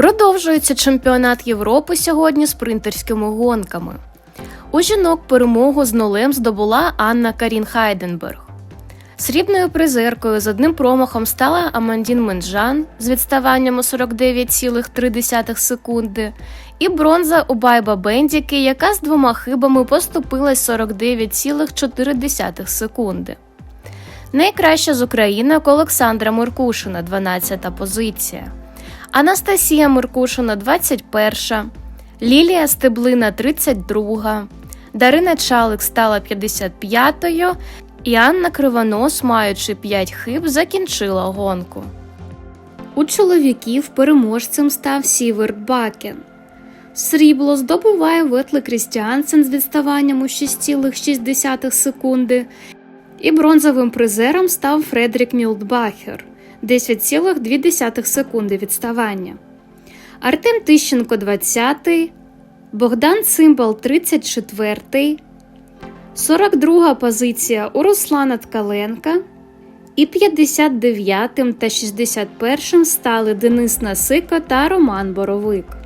Продовжується чемпіонат Європи сьогодні спринтерськими гонками. У жінок перемогу з нулем здобула Анна Карін Хайденберг. Срібною призеркою з одним промахом стала Амандін Менджан з відставанням у 49,3 секунди, і бронза у Байба Бендіки, яка з двома хибами поступилась 49,4 секунди. Найкраща з українок Олександра Меркушина, 12 позиція. Анастасія Меркушина 21, Лілія Стеблина 32, Дарина Чалик стала 55-ю, і Анна Кривонос, маючи 5 хиб, закінчила гонку. У чоловіків переможцем став Сіверт Бакен. Срібло здобуває Ветле Крістіансен з відставанням у 6,6 секунди, і бронзовим призером став Фредрік Мілдбахер 10,2 секунди відставання. Артем Тищенко 20, Богдан Цимбал 34, 42 позиція у Руслана Ткаленка. І 59 та 61 стали Денис Насика та Роман Боровик.